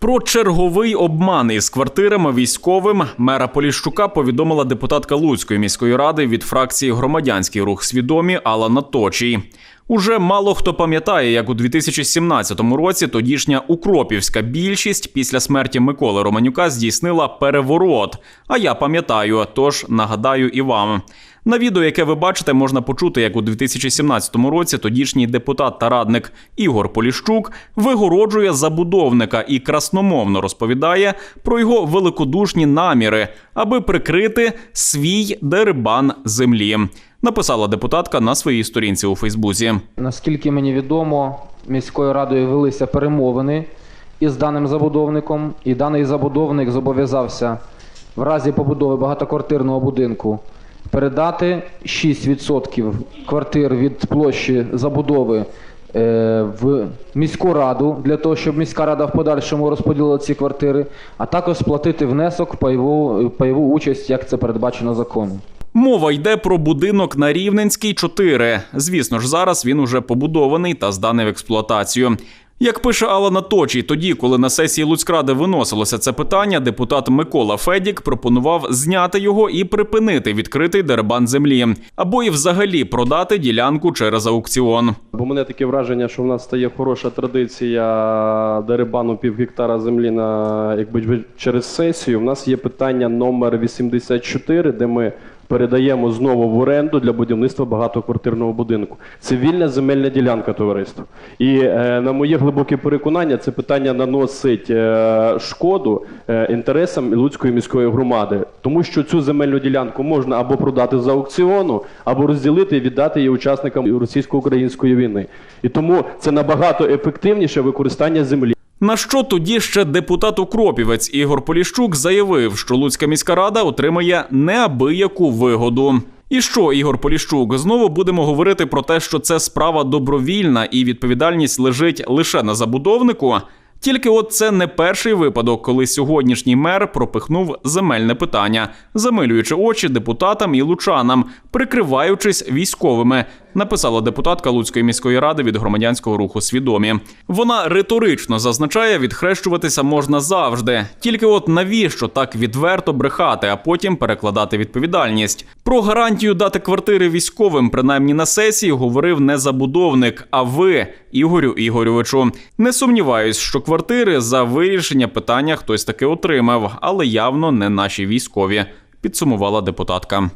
Про черговий обман із квартирами військовим мера Поліщука повідомила депутатка Луцької міської ради від фракції Громадянський рух свідомі Алана Точій. Уже мало хто пам'ятає, як у 2017 році тодішня укропівська більшість після смерті Миколи Романюка здійснила переворот. А я пам'ятаю, тож нагадаю і вам. На відео, яке ви бачите, можна почути, як у 2017 році тодішній депутат та радник Ігор Поліщук вигороджує забудовника і красномовно розповідає про його великодушні наміри, аби прикрити свій дерибан землі. Написала депутатка на своїй сторінці у Фейсбуці. Наскільки мені відомо, міською радою велися перемовини із даним забудовником, і даний забудовник зобов'язався в разі побудови багатоквартирного будинку передати 6% квартир від площі забудови е, в міську раду для того, щоб міська рада в подальшому розподілила ці квартири, а також сплатити внесок пайову, пайову участь, як це передбачено законом. Мова йде про будинок на Рівненській 4. Звісно ж, зараз він уже побудований та зданий в експлуатацію. Як пише Алана Точій, тоді, коли на сесії Луцькради виносилося це питання, депутат Микола Федік пропонував зняти його і припинити відкритий дерибан землі, або і взагалі продати ділянку через аукціон. Бо мене таке враження, що в нас стає хороша традиція дерибану пів гектара землі на якби через сесію. У нас є питання номер 84, де ми передаємо знову в оренду для будівництва багатоквартирного будинку. Це вільна земельна ділянка товариства. І е, на моє глибоке переконання, це питання наносить е, шкоду е, інтересам Луцької міської громади, тому що цю земельну ділянку можна або продати за аукціону, або розділити і віддати її учасникам російсько-української війни. І тому це набагато ефективніше використання землі. На що тоді ще депутат Укропівець Ігор Поліщук заявив, що Луцька міська рада отримає неабияку вигоду. І що, Ігор Поліщук, знову будемо говорити про те, що це справа добровільна і відповідальність лежить лише на забудовнику. Тільки от це не перший випадок, коли сьогоднішній мер пропихнув земельне питання, замилюючи очі депутатам і лучанам, прикриваючись військовими, написала депутатка Луцької міської ради від громадянського руху свідомі. Вона риторично зазначає, відхрещуватися можна завжди. Тільки от навіщо так відверто брехати, а потім перекладати відповідальність. Про гарантію дати квартири військовим, принаймні на сесії, говорив не забудовник, а ви, Ігорю Ігорьовичу. Не сумніваюсь, що квартири за вирішення питання хтось таки отримав, але явно не наші військові. Підсумувала депутатка.